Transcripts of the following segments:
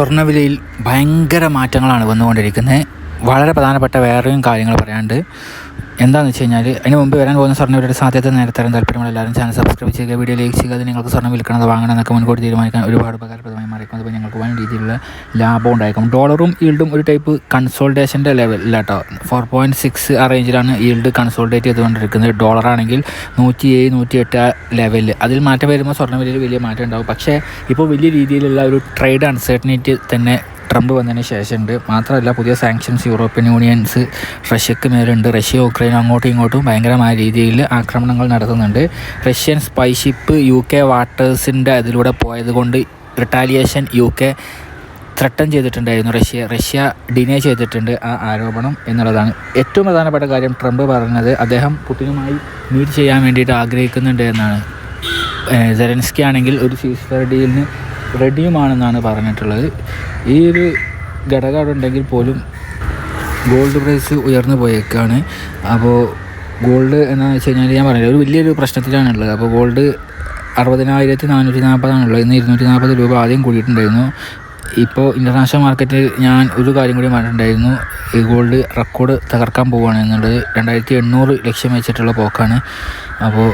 സ്വർണവിലയിൽ ഭയങ്കര മാറ്റങ്ങളാണ് വന്നുകൊണ്ടിരിക്കുന്നത്. വളരെ പ്രധാനപ്പെട്ട വേറെയും കാര്യങ്ങൾ പറയാനുണ്ട്. എന്താണെന്ന് വെച്ച് കഴിഞ്ഞാൽ അതിന് മുമ്പ് വരാൻ പോകുന്ന സ്വർണവിലയുടെ സാധ്യത നേരത്തെ തരാൻ താല്പര്യമുള്ള എല്ലാവരും ചാനൽ സബ്സ്ക്രൈബ് ചെയ്യുക. വീഡിയോ ലൈക്ക് ചെയ്യുക. അത് നിങ്ങൾക്ക് സ്വർണം വിൽക്കണത് വാങ്ങണം എന്നൊക്കെ മുൻകൂട്ടി തീരുമാനിക്കാൻ ഒരുപാട് ഉപകാരപ്രദമായി മാറിക്കും അതുപോലെ ഞങ്ങൾക്ക് വൻ രീതിയിലുള്ള ലാഭം ഉണ്ടായിരിക്കും ഡോളറും ഈൽഡും ഒരു ടൈപ്പ് കൺസോൾട്ടേഷന്റെ ലെവലില്ല കേട്ടോ ഫോർ പോയിന്റ് സിക്സ് ആ റേഞ്ചിലാണ് ഈൽഡ് കൺസോൾട്ടേറ്റ് ചെയ്തുകൊണ്ടിരിക്കുന്നത്. ഡോളറാണെങ്കിൽ നൂറ്റി ഏഴ് നൂറ്റി എട്ട് ലെവലിൽ അതിൽ മാറ്റം വരുമ്പോൾ സ്വർണ വിലയിൽ വലിയ മാറ്റം ഉണ്ടാവും. പക്ഷേ ഇപ്പോൾ വലിയ രീതിയിലുള്ള ഒരു ട്രേഡ് അൺസർട്ടനിറ്റി തന്നെ ട്രംപ് വന്നതിന് ശേഷമുണ്ട്. മാത്രമല്ല പുതിയ സാങ്ഷൻസ് യൂറോപ്യൻ യൂണിയൻസ് റഷ്യക്ക് മേലുണ്ട്. റഷ്യ യുക്രൈൻ അങ്ങോട്ടും ഇങ്ങോട്ടും ഭയങ്കരമായ രീതിയിൽ ആക്രമണങ്ങൾ നടത്തുന്നുണ്ട്. Russian spy ship U K വാട്ടേഴ്സിന്റെ അതിലൂടെ പോയതുകൊണ്ട് റിട്ടാലിയേഷൻ യു കെ ത്രട്ടൻ ചെയ്തിട്ടുണ്ടായിരുന്നു. റഷ്യ റഷ്യ ഡിനേ ചെയ്തിട്ടുണ്ട് ആ ആരോപണം എന്നുള്ളതാണ്. ഏറ്റവും പ്രധാനപ്പെട്ട കാര്യം ട്രംപ് പറഞ്ഞത് അദ്ദേഹം പുടിനുമായി മീറ്റ് ചെയ്യാൻ വേണ്ടിയിട്ട് ആഗ്രഹിക്കുന്നുണ്ട് എന്നാണ്. സെലൻസ്കി ആണെങ്കിൽ ഒരു സീസ് ഡീലിന് റെഡിയുമാണെന്നാണ് പറഞ്ഞിട്ടുള്ളത്. ഈ ഒരു ഘടകം ഉണ്ടെങ്കിൽ പോലും ഗോൾഡ് പ്രൈസ് ഉയർന്നു പോയേക്കാണ്. അപ്പോൾ ഗോൾഡ് എന്താണെന്ന് വെച്ച് കഴിഞ്ഞാൽ ഞാൻ പറഞ്ഞില്ല ഒരു വലിയൊരു പ്രശ്നത്തിലാണുള്ളത്. അപ്പോൾ ഗോൾഡ് അറുപതിനായിരത്തി നാനൂറ്റി നാൽപ്പതാണുള്ളത് ഇന്ന് ഇരുന്നൂറ്റി നാൽപ്പത് രൂപ ആദ്യം കൂടിയിട്ടുണ്ടായിരുന്നു. ഇപ്പോൾ ഇന്റർനാഷണൽ മാർക്കറ്റിൽ ഞാൻ ഒരു കാര്യം കൂടി പറഞ്ഞിട്ടുണ്ടായിരുന്നു. ഈ ഗോൾഡ് റെക്കോർഡ് തകർക്കാൻ പോവുകയാണ് എന്നുള്ളത്. രണ്ടായിരത്തി എണ്ണൂറ് ലക്ഷ്യം വെച്ചിട്ടുള്ള പോക്കാണ്. അപ്പോൾ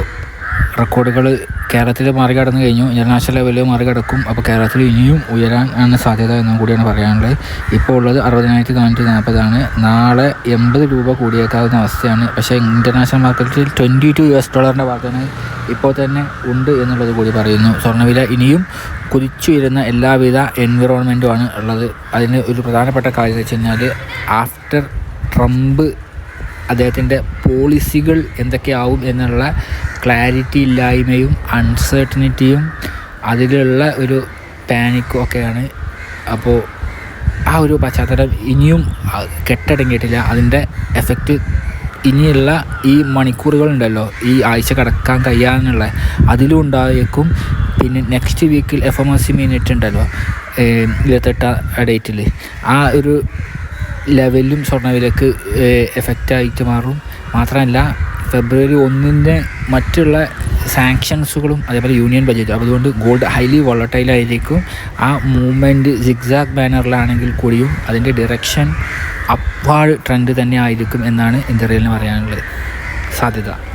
റെക്കോർഡുകൾ കേരളത്തിൽ മറികടന്നു കഴിഞ്ഞു. ഇന്റർനാഷണൽ ലെവലിൽ മറികടക്കും. അപ്പോൾ കേരളത്തിൽ ഇനിയും ഉയരാൻ ആണ് സാധ്യത എന്നും കൂടിയാണ് പറയാനുള്ളത്. ഇപ്പോൾ ഉള്ളത് അറുപതിനായിരത്തി നാനൂറ്റി നാൽപ്പതാണ് നാളെ എൺപത് രൂപ കൂടിയേക്കാവുന്ന അവസ്ഥയാണ്. പക്ഷേ ഇന്റർനാഷണൽ മാർക്കറ്റിൽ ട്വന്റി ടു യു എസ് ഡോളറിന്റെ വർധന ഇപ്പോൾ തന്നെ ഉണ്ട് എന്നുള്ളത് കൂടി പറയുന്നു. സ്വർണവില ഇനിയും കുതിച്ചുയരുന്ന എല്ലാവിധ എൻവിറോൺമെന്റുമാണ് ഉള്ളത്. അതിന് ഒരു പ്രധാനപ്പെട്ട കാര്യം എന്ന് വെച്ച് കഴിഞ്ഞാൽ ആഫ്റ്റർ ട്രംപ് അദ്ദേഹത്തിന്റെ പോളിസികൾ എന്തൊക്കെയാവും എന്നുള്ള ക്ലാരിറ്റി ഇല്ലായ്മയും അൺസർട്ടനിറ്റിയും അതിലുള്ള ഒരു പാനിക്കും ഒക്കെയാണ്. അപ്പോൾ ആ ഒരു പശ്ചാത്തലം ഇനിയും കെട്ടടങ്ങിയിട്ടില്ല. അതിന്റെ എഫക്റ്റ് ഇനിയുള്ള ഈ മണിക്കൂറുകളുണ്ടല്ലോ ഈ ആഴ്ച കടക്കാൻ കഴിയാന്നുള്ള. അതിലും ഉണ്ടായേക്കും. പിന്നെ നെക്സ്റ്റ് വീക്കിൽ F M S C minute ഉണ്ടല്ലോ ഇരുപത്തെട്ടാം ഡേറ്റിൽ ആ ഒരു ലെവലിലും സ്വർണവിലക്ക് എഫക്റ്റായിട്ട് മാറും. മാത്രമല്ല ഫെബ്രുവരി ഒന്നിന്റെ മറ്റുള്ള സാങ്ഷൻസുകളും അതേപോലെ യൂണിയൻ ബജറ്റ്. അതുകൊണ്ട് ഗോൾഡ് ഹൈലി വോളട്ടൈലായിരിക്കും. ആ മൂവ്മെന്റ് സിഗ്സാഗ് ബാനറിലാണെങ്കിൽ കൂടിയും അതിന്റെ ഡിറക്ഷൻ അപ്പാൾ ട്രെൻഡ് തന്നെ ആയിരിക്കും എന്നാണ് ഇന്ത്യയിൽ പറയാനുള്ളത്. സാധ്യത.